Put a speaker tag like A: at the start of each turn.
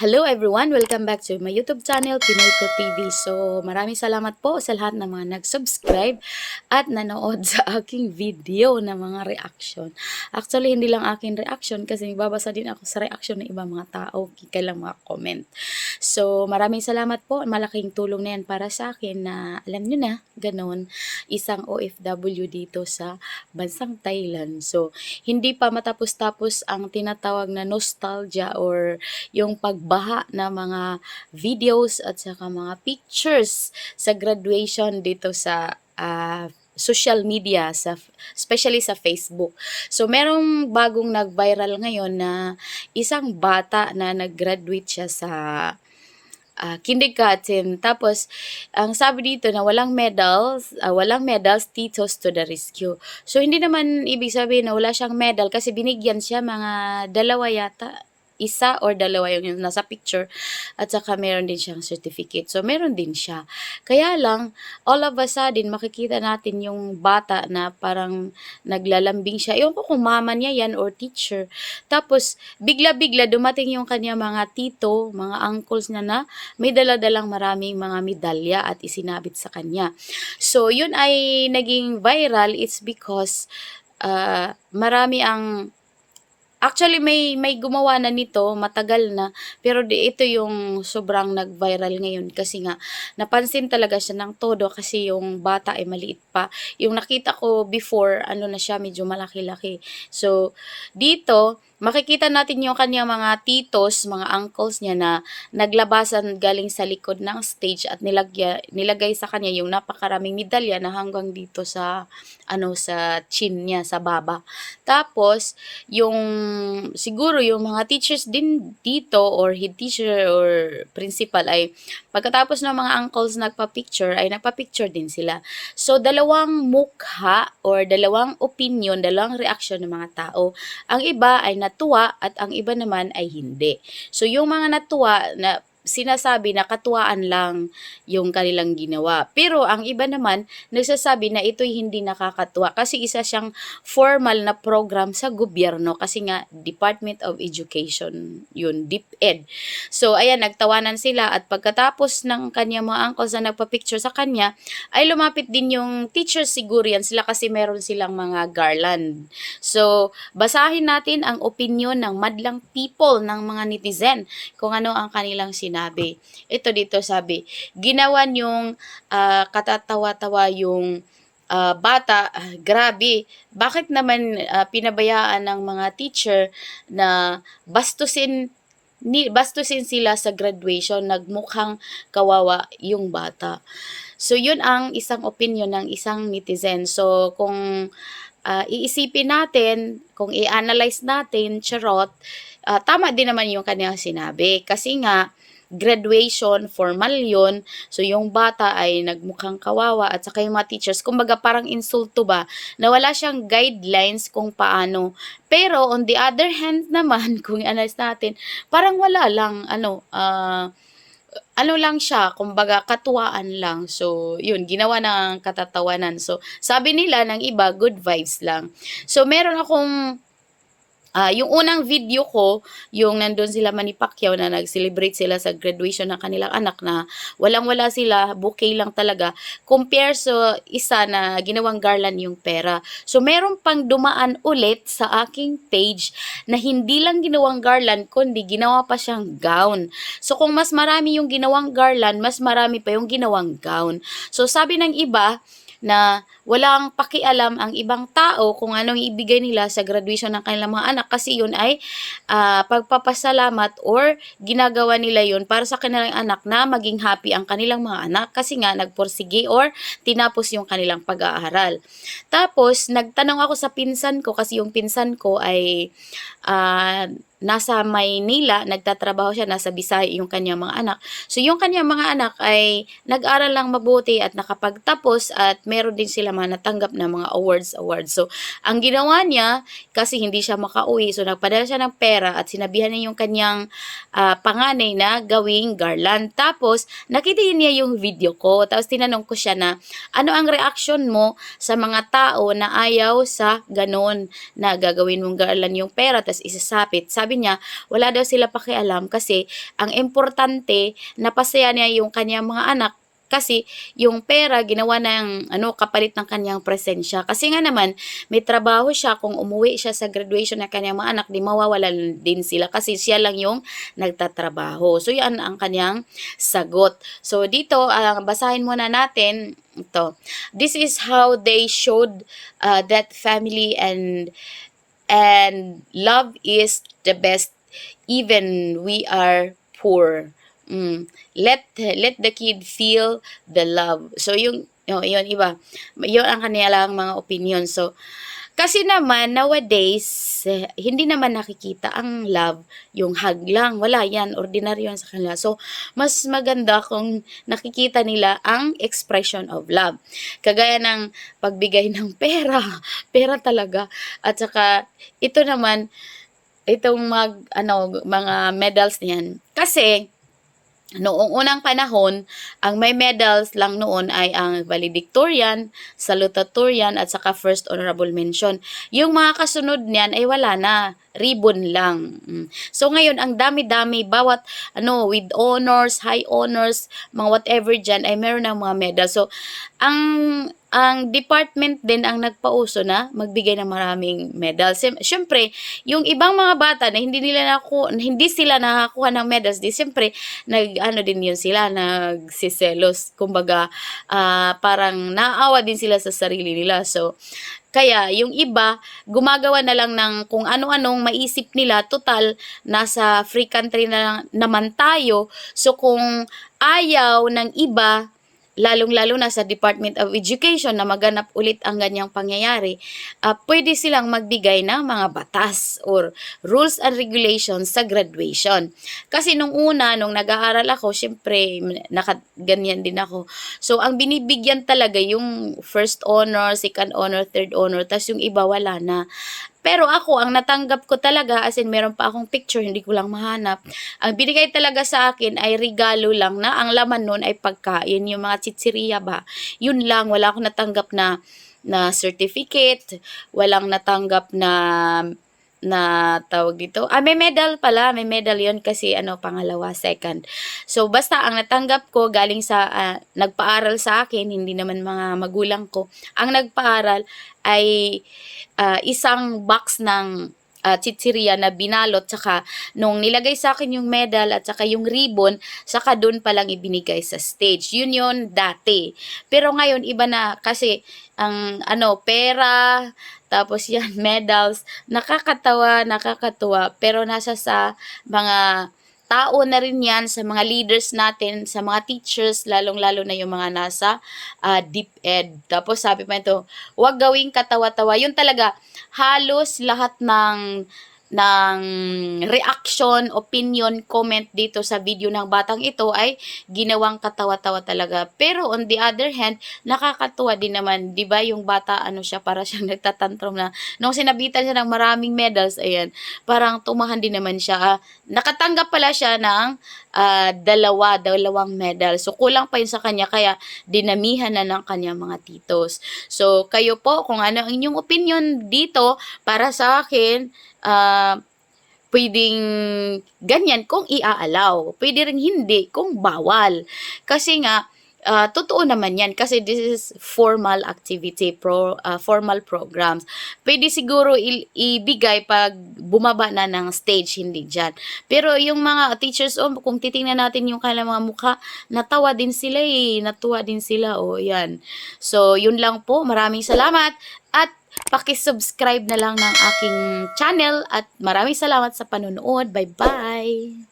A: Hello everyone! Welcome back to my YouTube channel, Pinoy Ko TV. So, maraming salamat po sa lahat ng mga nag-subscribe at nanood sa aking video na mga reaction. Actually, hindi lang aking reaction kasi babasa din ako sa reaction ng ibang mga tao, kailang mga comment. So, maraming salamat po. Malaking tulong na yan para sa akin na alam nyo na, ganun, isang OFW dito sa bansang Thailand. So, hindi pa matapos-tapos ang tinatawag na nostalgia or yung pagbaha na mga videos at saka mga pictures sa graduation dito sa ah, social media sa especially sa Facebook. So merong bagong nag-viral ngayon na isang bata na nag-graduate siya sa ah, kindergarten. Tapos, ang sabi dito na walang medals, ah, walang medals, titos to the rescue. So, hindi naman ibig sabihin na wala siyang medal kasi binigyan siya mga dalawa yata isa or dalawa yung, nasa picture at saka meron din siyang certificate. So, meron din siya. Kaya lang, all of a sudden, makikita natin yung bata na parang naglalambing siya. Ewan ko kung mama niya yan or teacher. Tapos, bigla-bigla dumating yung kanya mga tito, mga uncles niya na may daladalang maraming mga medalya at isinabit sa kanya. So, yun ay naging viral. It's because uh, marami ang Actually, may may gumawa na nito, matagal na. Pero di, ito yung sobrang nag-viral ngayon kasi nga napansin talaga siya ng todo kasi yung bata ay maliit pa. Yung nakita ko before, ano na siya, medyo malaki-laki. So, dito, makikita natin yung kanyang mga titos, mga uncles niya na naglabasan galing sa likod ng stage at nilagya, nilagay sa kanya yung napakaraming medalya na hanggang dito sa ano sa chin niya sa baba. Tapos yung siguro yung mga teachers din dito or head teacher or principal ay pagkatapos ng mga uncles nagpa-picture ay nagpa-picture din sila. So dalawang mukha or dalawang opinion, dalawang reaction ng mga tao. Ang iba ay natuwa at ang iba naman ay hindi. So yung mga natuwa na sinasabi na katuwaan lang yung kanilang ginawa. Pero ang iba naman, nagsasabi na ito'y hindi nakakatuwa kasi isa siyang formal na program sa gobyerno kasi nga Department of Education, yun, DepEd. So, ayan, nagtawanan sila at pagkatapos ng kanya mga uncles na nagpa-picture sa kanya, ay lumapit din yung teacher siguro yan sila kasi meron silang mga garland. So, basahin natin ang opinion ng madlang people ng mga netizen kung ano ang kanilang sinabi. Ito dito sabi, ginawan yung ah, katatawa-tawa yung ah, bata, ah, grabe, bakit naman ah, pinabayaan ng mga teacher na bastusin ni bastusin sila sa graduation, nagmukhang kawawa yung bata. So, yun ang isang opinion ng isang netizen. So, kung ah, iisipin natin, kung i-analyze natin, charot, ah, tama din naman yung kanyang sinabi. Kasi nga, graduation, formal yun. So, yung bata ay nagmukhang kawawa at saka yung mga teachers, kumbaga parang insulto ba, na wala siyang guidelines kung paano. Pero, on the other hand naman, kung i-analyze natin, parang wala lang, ano, ah, ano lang siya, kumbaga katuwaan lang. So, yun, ginawa ng katatawanan. So, sabi nila ng iba, good vibes lang. So, meron akong Ah, yung unang video ko, yung nandun sila Manny Pacquiao na nag-celebrate sila sa graduation ng kanilang anak na walang-wala sila, bouquet lang talaga, compare sa isa na ginawang garland yung pera. So, meron pang dumaan ulit sa aking page na hindi lang ginawang garland, kundi ginawa pa siyang gown. So, kung mas marami yung ginawang garland, mas marami pa yung ginawang gown. So, sabi ng iba, na walang pakialam ang ibang tao kung anong ibigay nila sa graduation ng kanilang mga anak kasi yun ay ah, pagpapasalamat or ginagawa nila yun para sa kanilang anak na maging happy ang kanilang mga anak kasi nga nagporsige or tinapos yung kanilang pag-aaral. Tapos, nagtanong ako sa pinsan ko kasi yung pinsan ko ay ah, nasa Maynila, nagtatrabaho siya, nasa Bisaya yung kanyang mga anak. So, yung kanyang mga anak ay nag-aral lang mabuti at nakapagtapos at meron din sila mga natanggap na mga awards, awards. So, ang ginawa niya, kasi hindi siya makauwi, so nagpadala siya ng pera at sinabihan niya yung kanyang ah, panganay na gawing garland. Tapos, nakita niya yung video ko. Tapos, tinanong ko siya na, ano ang reaction mo sa mga tao na ayaw sa ganon na gagawin mong garland yung pera tapos isasapit. Sabi sabi niya, wala daw sila pakialam kasi ang importante, napasaya niya yung kanyang mga anak kasi yung pera ginawa ng ano kapalit ng kanyang presensya. Kasi nga naman may trabaho siya kung umuwi siya sa graduation ng kanyang mga anak di mawawalan din sila kasi siya lang yung nagtatrabaho. So yan ang kanyang sagot. So dito ang basahin muna natin ito. This is how they showed uh, that family and and love is the best even we are poor Mm. Let let the kid feel the love. So yung yung yun iba. Yun ang kanilang mga opinion. So kasi naman nowadays hindi naman nakikita ang love, yung hug lang, wala yan, ordinaryo yan sa kanila. So mas maganda kung nakikita nila ang expression of love. Kagaya ng pagbigay ng pera, pera talaga. At saka ito naman itong mag ano mga medals niyan. Kasi Noong unang panahon, ang may medals lang noon ay ang valedictorian, salutatorian, at saka first honorable mention. Yung mga kasunod niyan ay wala na, ribbon lang. Mm. So ngayon, ang dami-dami, bawat ano, with honors, high honors, mga whatever dyan, ay meron ng mga medal. So, ang ang department din ang nagpauso na magbigay ng maraming medals. Siyem- Siyempre, yung ibang mga bata na hindi nila naku, hindi sila nakakuha ng medals, di siyempre nag ano din yun sila nagsiselos. Kumbaga, ah, parang naawa din sila sa sarili nila. So, kaya yung iba, gumagawa na lang ng kung ano-anong maisip nila, total, nasa free country na naman tayo. So kung ayaw ng iba, lalong-lalo na sa Department of Education na maganap ulit ang ganyang pangyayari, ah, pwede silang magbigay ng mga batas or rules and regulations sa graduation. Kasi nung una, nung nag-aaral ako, syempre, nakaganyan din ako. So, ang binibigyan talaga yung first honor, second honor, third honor, tas yung iba wala na. Pero ako, ang natanggap ko talaga, as in meron pa akong picture, hindi ko lang mahanap. Ang binigay talaga sa akin ay regalo lang na ang laman nun ay pagkain, yung mga chichiriya ba. Yun lang, wala akong natanggap na na certificate, walang natanggap na na tawag dito. Ah, may medal pala. May medal yon kasi ano, pangalawa, second. So, basta ang natanggap ko galing sa, ah, nagpaaral sa akin, hindi naman mga magulang ko. Ang nagpaaral ay ah, isang box ng uh, chichirya na binalot tsaka nung nilagay sa akin yung medal at saka yung ribbon saka doon pa lang ibinigay sa stage yun yun dati pero ngayon iba na kasi ang ano pera tapos yan medals nakakatawa nakakatuwa pero nasa sa mga tao na rin yan sa mga leaders natin, sa mga teachers, lalong-lalo na yung mga nasa uh, deep ed. Tapos sabi pa ito, huwag gawing katawa-tawa. Yun talaga, halos lahat ng ng reaction, opinion, comment dito sa video ng batang ito ay ginawang katawa-tawa talaga. Pero on the other hand, nakakatuwa din naman, 'di ba? Yung bata ano siya para siyang nagtatantrum na nung sinabitan siya ng maraming medals, ayan, parang tumahan din naman siya. Ah, nakatanggap pala siya ng ah, dalawa, dalawang medal. So kulang pa yun sa kanya kaya dinamihan na ng kanyang mga titos. So kayo po kung ano ang inyong opinion dito para sa akin ah, pwedeng ganyan kung iaalaw. Pwede rin hindi kung bawal. Kasi nga, ah, totoo naman yan kasi this is formal activity, pro, ah, formal programs. Pwede siguro ibigay pag bumaba na ng stage, hindi dyan. Pero yung mga teachers, oh, kung titingnan natin yung kanilang mga mukha, natawa din sila eh, natuwa din sila, oh, yan. So, yun lang po. Maraming salamat at Paki-subscribe na lang ng aking channel at maraming salamat sa panonood. Bye-bye!